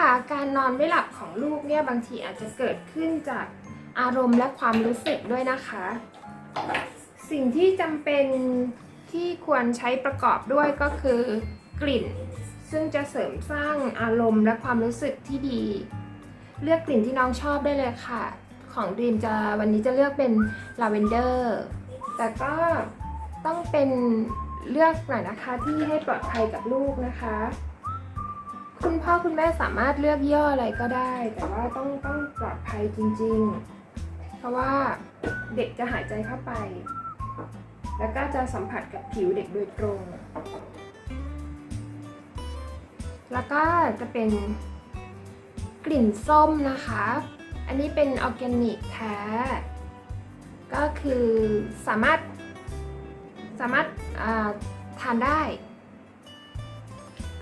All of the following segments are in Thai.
คะการนอนไม่หลับของลูกเนี่ยบางทีอาจจะเกิดขึ้นจากอารมณ์และความรู้สึกด้วยนะคะ สิ่งที่จำเป็นที่ควรใช้ประกอบด้วยก็คือกลิ่น ซึ่งจะเสริมสร้างอารมณ์และความรู้สึกที่ดี เลือกกลิ่นที่น้องชอบได้เลยค่ะ ของดีมจะวันนี้จะเลือกเป็นลาเวนเดอร์แต่ก็ต้องเป็นเลือกหน่อยนะคะที่ให้ปลอดภัยกับลูกนะคะ พ่อคุณแม่สามารถเลือกย่ออะไรก็ได้ แต่ว่าต้องต้องปลอดภัยจริง ๆ เพราะว่าเด็กจะหายใจเข้าไป แล้วก็จะสัมผัสกับผิวเด็กโดยตรง แล้วก็จะเป็นกลิ่นส้มนะคะ อันนี้เป็นออร์แกนิกแท้ ก็คือสามารถสามารถอ่าทานได้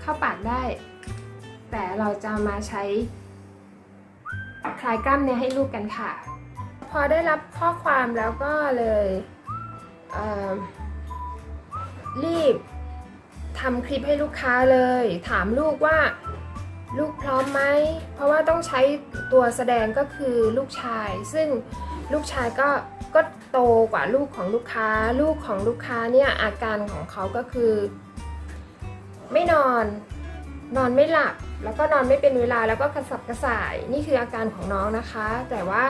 เข้าปากได้ แต่เราจะมาใช้คลายกล้ามเนื้อให้ลูกกันค่ะ พอได้รับข้อความแล้วก็เลยเรีบทำคลิปให้ลูกค้าเลย ถามลูกว่าลูกพร้อมไหม เพราะว่าต้องใช้ตัวแสดงก็คือลูกชาย ซึ่งลูกชายก็ก็โตกว่าลูกของลูกค้า ลูกของลูกค้าเนี่ยอาการของเขาก็คือ ไม่นอน นอนไม่หลับ แล้วก็นอนไม่เป็นเวลาแล้วก็กระสับกระส่าย นี่คืออาการของน้องนะคะ แต่ว่า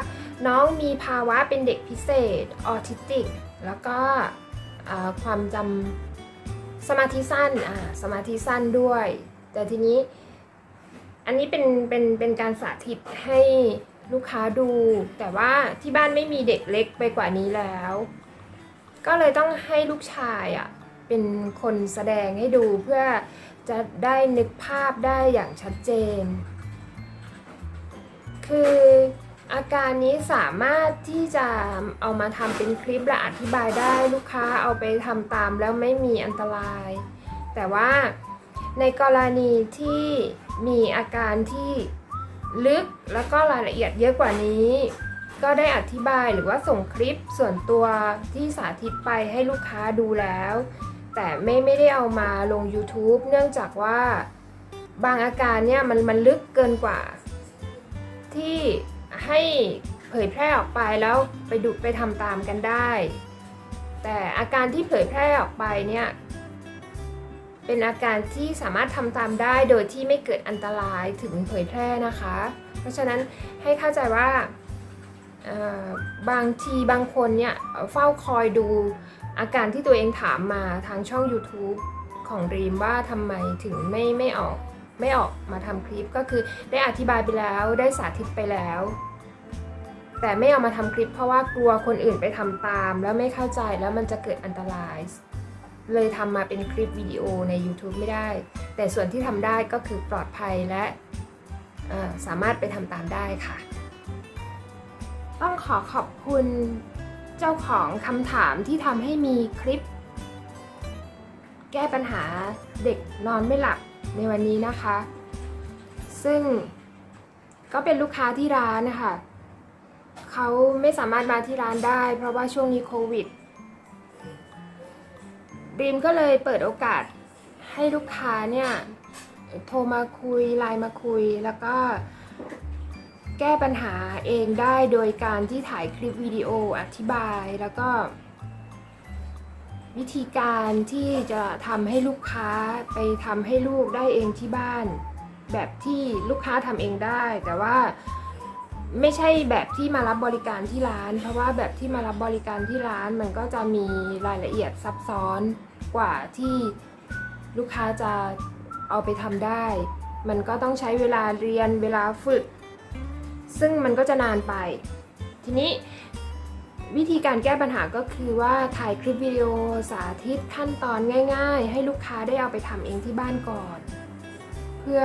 น้องมีภาวะเป็นเด็กพิเศษออทิสติก แล้วก็ความจำสมาธิสั้นอ่าสมาธิสั้นด้วย แต่ทีนี้อันนี้เป็นเป็นเป็นการสาธิตให้ลูกค้าดู แต่ว่าที่บ้านไม่มีเด็กเล็กไปกว่านี้แล้ว ก็เลยต้องให้ลูกชายอะเป็นคนแสดงให้ดูเพื่อ จะได้นึกภาพได้อย่างชัดเจน คืออาการนี้สามารถที่จะเอามาทำเป็นคลิปและอธิบายได้ลูกค้าเอาไปทำตามแล้วไม่มีอันตราย แต่ว่าในกรณีที่มีอาการที่ลึกแล้วก็รายละเอียดเยอะกว่านี้ ก็ได้อธิบายหรือว่าส่งคลิปส่วนตัวที่สาธิตไปให้ลูกค้าดูแล้ว แต่ไม่ไม่ได้เอามาลง YouTube เนื่องจากว่าบางอาการเนี่ยมันมันลึกเกินกว่า ที่ให้เผยแพร่ออกไปแล้วไปดูไปทำตามกันได้ แต่อาการที่เผยแพร่ออกไปเนี่ยเป็นอาการที่สามารถทำตามได้โดยที่ไม่เกิดอันตรายถึงเผยแพร่นะคะ เพราะฉะนั้นให้เข้าใจว่าบางทีบางคนเนี่ยเฝ้าคอยดู อาการที่ตัวเองถามมาทางช่อง YouTube ของรีมว่าทำไมถึงไม่ไม่ออกไม่ออกมาทำคลิปก็คือได้อธิบายไปแล้วได้สาธิตไปแล้ว แต่ไม่เอามาทำคลิปเพราะว่ากลัวคนอื่นไปทำตาม แล้วไม่เข้าใจแล้วมันจะเกิดอันตราย เลยทำมาเป็นคลิปวิดีโอใน YouTube ไม่ได้ แต่ส่วนที่ทำได้ก็คือปลอดภัยและสามารถไปทำตามได้ค่ะ ต้องขอขอบคุณ เจ้าของคำถามที่ทำให้มีคลิป แก้ปัญหาเด็กนอนไม่หลับในวันนี้นะคะ ซึ่งก็เป็นลูกค้าที่ร้านนะคะเขาไม่สามารถมาที่ร้านได้ เพราะว่าช่วงนี้โควิดบีมก็เลยเปิดโอกาสให้ลูกค้าเนี่ยโทรมาคุยไลน์มาคุยแล้วก็ แก้ปัญหาเองได้โดยการที่ถ่ายคลิปวิดีโออธิบายแล้วก็ วิธีการที่จะทำให้ลูกค้าไปทำให้ลูกได้เองที่บ้าน แบบที่ลูกค้าทำเองได้ แต่ว่าไม่ใช่แบบที่มารับบริการที่ร้าน เพราะว่าแบบที่มารับบริการที่ร้านมันก็จะมีรายละเอียดซับซ้อนกว่าที่ลูกค้าจะเอาไปทำได้ มันก็ต้องใช้เวลาเรียนเวลาฝึก ซึ่งมันก็จะนานไป ทีนี้วิธีการแก้ปัญหาก็คือว่าถ่ายคลิปวิดีโอสาธิตขั้นตอนง่าย ๆ ให้ลูกค้าได้เอาไปทำเองที่บ้านก่อน เพื่อ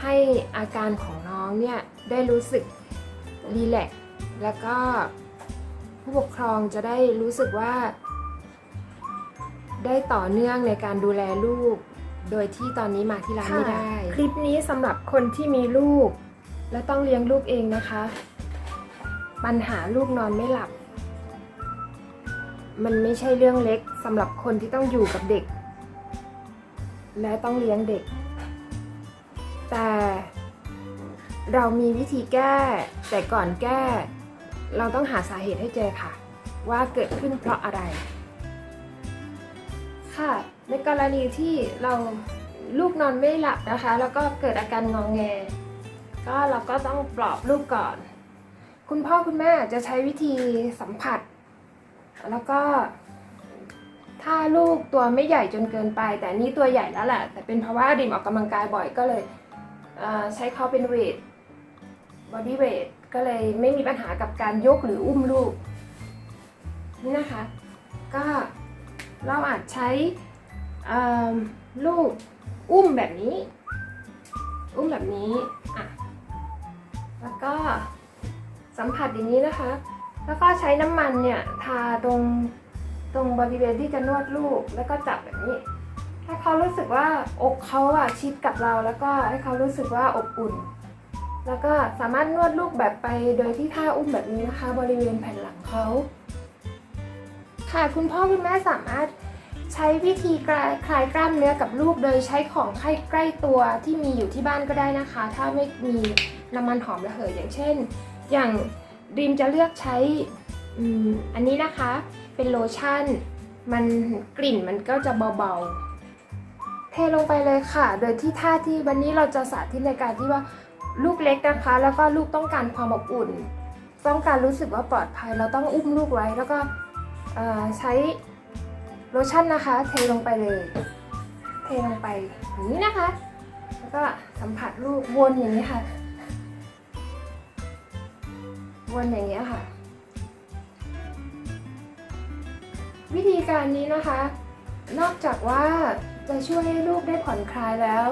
ให้อาการของน้องเนี่ยได้รู้สึกรีแลกแล้วก็ผู้ปกครองจะได้รู้สึกว่า ได้ต่อเนื่องในการดูแลลูก โดยที่ตอนนี้มาที่ร้านไม่ได้ คลิปนี้สำหรับคนที่มีลูก และต้องเลี้ยงลูกเองนะคะ ปัญหาลูกนอนไม่หลับ มันไม่ใช่เรื่องเล็กสำหรับคนที่ต้องอยู่กับเด็ก และต้องเลี้ยงเด็ก แต่เรามีวิธีแก้ แต่ก่อนแก้ เราต้องหาสาเหตุให้เจอค่ะ ว่าเกิดขึ้นเพราะอะไร ค่ะ ในกรณีที่เราลูกนอนไม่หลับนะคะ แล้วก็เกิดอาการงองแง ก็เราก็ต้องปลอบลูกก่อน คุณพ่อคุณแม่จะใช้วิธีสัมผัส แล้วก็ ถ้าลูกตัวไม่ใหญ่จนเกินไป แต่นี่ตัวใหญ่แล้วแหละ แต่เป็นเพราะว่าดิมออกกำลังกายบ่อยก็เลยเใช้เขาเป็นเวทบอดี้เวทก็เลยไม่มีปัญหากับการยกหรืออุ้มลูก นี่นะคะ ก็เราอาจใช้ลูกอุ้มแบบนี้ อุ้มแบบนี้อะ แล้วก็สัมผัสอย่างนี้นะคะ แล้วก็ใช้น้ำมันเนี่ยทาตรงตรงบริเวณที่จะนวดลูก แล้วก็จับแบบนี้ให้เขารู้สึกว่าอกเขาอะชิดกับเรา แล้วก็ให้เขารู้สึกว่าอบอุ่น แล้วก็สามารถนวดลูกแบบไปโดยที่ท่าอุ้มแบบนี้นะคะ บริเวณแผ่นหลังเขาค่ะคุณพ่อคุณแม่สามารถใช้วิธีคลายคลายกล้ามเนื้อกับลูกโดยใช้ของใกล้ใกล้ตัวที่มีอยู่ที่บ้านก็ได้นะคะ ถ้าไม่มี น้ำมันหอมระเหยอย่างเช่น อย่างดีมจะเลือกใช้อันนี้นะคะเป็นโลชั่น มันกลิ่นมันก็จะเบาๆ เทลงไปเลยค่ะ โดยที่ท่าที่วันนี้เราจะสาธิตในการที่ว่าลูกเล็กนะคะ แล้วก็ลูกต้องการความอบอุ่น ต้องการรู้สึกว่าปลอดภัย เราต้องอุ้มลูกไว้แล้วก็ใช้โลชั่นนะคะ เทลงไปเลย เทลงไปอย่างนี้นะคะ แล้วก็สัมผัสลูกวนอย่างนี้ค่ะ วนอย่างเงี้ยค่ะ วิธีการนี้นะคะ นอกจากว่าจะช่วยให้ลูกได้ผ่อนคลายแล้ว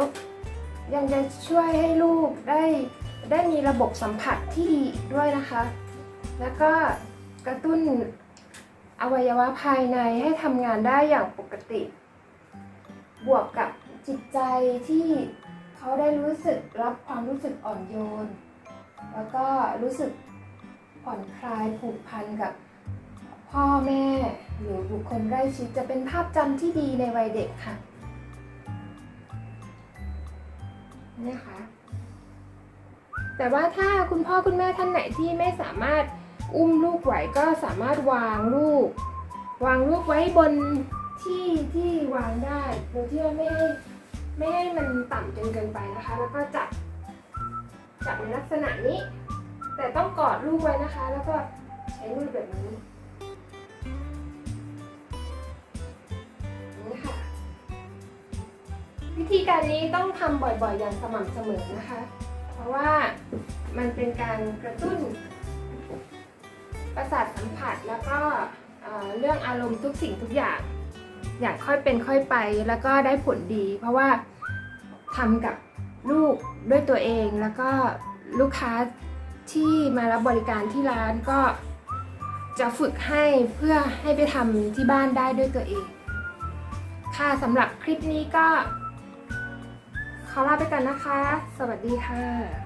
ยังจะช่วยให้ลูกได้ได้มีระบบสัมผัสที่ดีอีกด้วยนะคะ แล้วก็กระตุ้นอวัยวะภายในให้ทำงานได้อย่างปกติ บวกกับจิตใจที่เขาได้รู้สึกรับความรู้สึกอ่อนโยน แล้วก็รู้สึก ผ่อนคลายผูกพันกับพ่อแม่ หรือบุคคลใกล้ชิดจะเป็นภาพจำที่ดีในวัยเด็กค่ะนี่ค่ะแต่ว่าถ้าคุณพ่อคุณแม่ท่านไหนที่ไม่สามารถอุ้มลูกไหวก็สามารถวางลูก วางลูกไว้บนที่ที่วางได้โดยที่ไม่ให้ไม่ให้มันต่ำจนเกินไปนะคะ แล้วก็จับจับในลักษณะนี้ แต่ต้องกอดลูกไว้นะคะ แล้วก็ใช้มือแบบนี้นี่ค่ะ วิธีการนี้ต้องทำบ่อยๆ อย่างสม่ำเสมอนะคะ เพราะว่ามันเป็นการกระตุ้น ประสาทสัมผัสแล้วก็เอ่อเรื่องอารมณ์ทุกสิ่งทุกอย่าง อย่างค่อยเป็นค่อยไปแล้วก็ได้ผลดี เพราะว่าทำกับลูกด้วยตัวเองแล้วก็ลูกค้า ที่มารับบริการที่ร้านก็จะฝึกให้เพื่อให้ไปทำที่บ้านได้ด้วยตัวเอง ค่ะสำหรับคลิปนี้ก็ขอลาไปกันนะคะ สวัสดีค่ะ